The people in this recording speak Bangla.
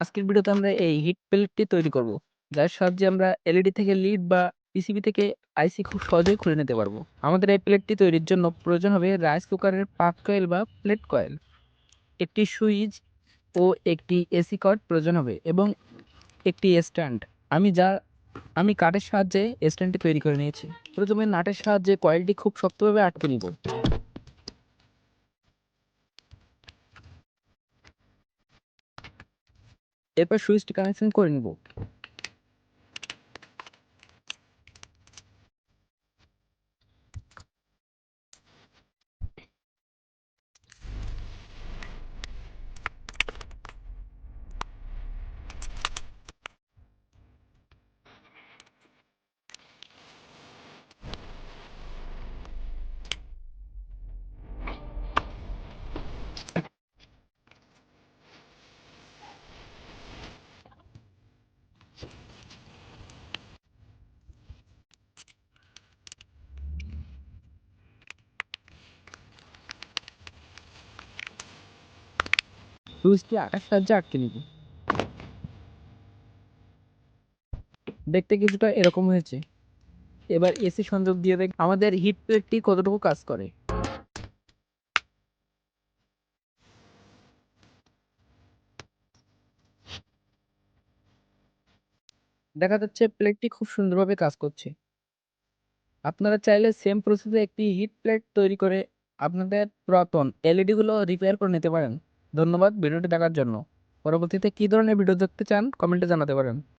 আজকের ভিডিওতে আমরা এই হিট প্লেটটি তৈরি করব। যার সাহায্যে আমরা এলইডি থেকে লিড বা পিসিবি থেকে আইসি খুব সহজেই খুলে নিতে পারব। আমাদের এই প্লেটটি তৈরির জন্য প্রয়োজন হবে রাইস কুকারের পাক কয়েল বা প্লেট কয়েল, একটি সুইচ ও একটি এসি কর্ড প্রয়োজন হবে এবং একটি স্ট্যান্ড। আমি যা আমি কাঠের সাহায্যে স্ট্যান্ডটি তৈরি করে নিয়েছি। প্রথমে নাটের সাহায্যে কয়েলটি খুব শক্তভাবে আটকে নিব। এরপর সুইচটি কানেকশন করে নিব। সুইচটি আঠার সাহায্যে আটকে নিব। দেখতে কিছুটা এরকম হয়েছে। এবার এসি সংযোগ দিয়ে দেখ, আমাদের হিট প্লেটটি কতটুকু কাজ করে। দেখা যাচ্ছে প্লেটটি খুব সুন্দরভাবে কাজ করছে। আপনারা চাইলে সেম প্রসেসে একটি হিট প্লেট তৈরি করে আপনাদের পুরাতন এলইডি গুলো রিপেয়ার করে নিতে পারেন। ধন্যবাদ ভিডিওটি দেখার জন্য। পরবর্তীতে কী ধরনের ভিডিও দেখতে চান কমেন্টে জানাতে পারেন।